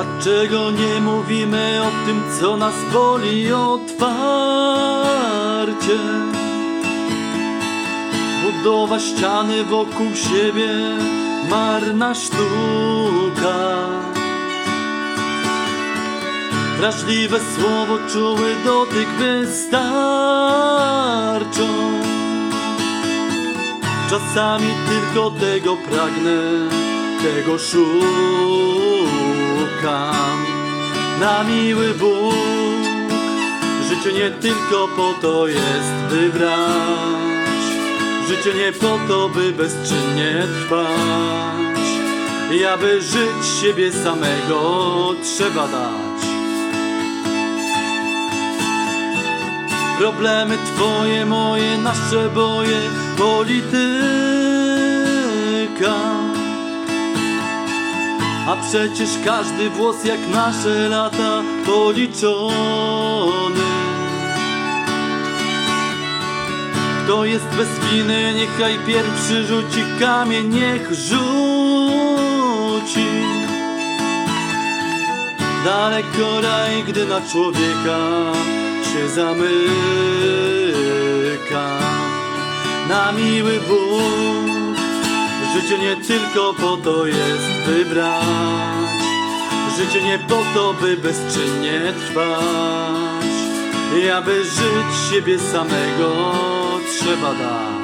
Dlaczego nie mówimy o tym, co nas boli otwarcie? Budowa ściany wokół siebie, marna sztuka. Wrażliwe słowo, czuły dotyk wystarczą. Czasami tylko tego pragnę, tego szukam. Na miły Bóg, życie nie tylko po to jest, by brać. Życie nie po to, by bezczynnie trwać. I aby żyć siebie samego trzeba dać. Problemy twoje, moje, nasze boje, polityka. A przecież każdy włos jak nasze lata policzony. Kto jest bez winy, niechaj pierwszy rzuci kamień, niech rzuci. Daleko raj, gdy na człowieka się zamyka. Życie nie tylko po to jest, by brać. Życie nie po to, by bezczynnie trwać. I aby żyć siebie samego trzeba dać.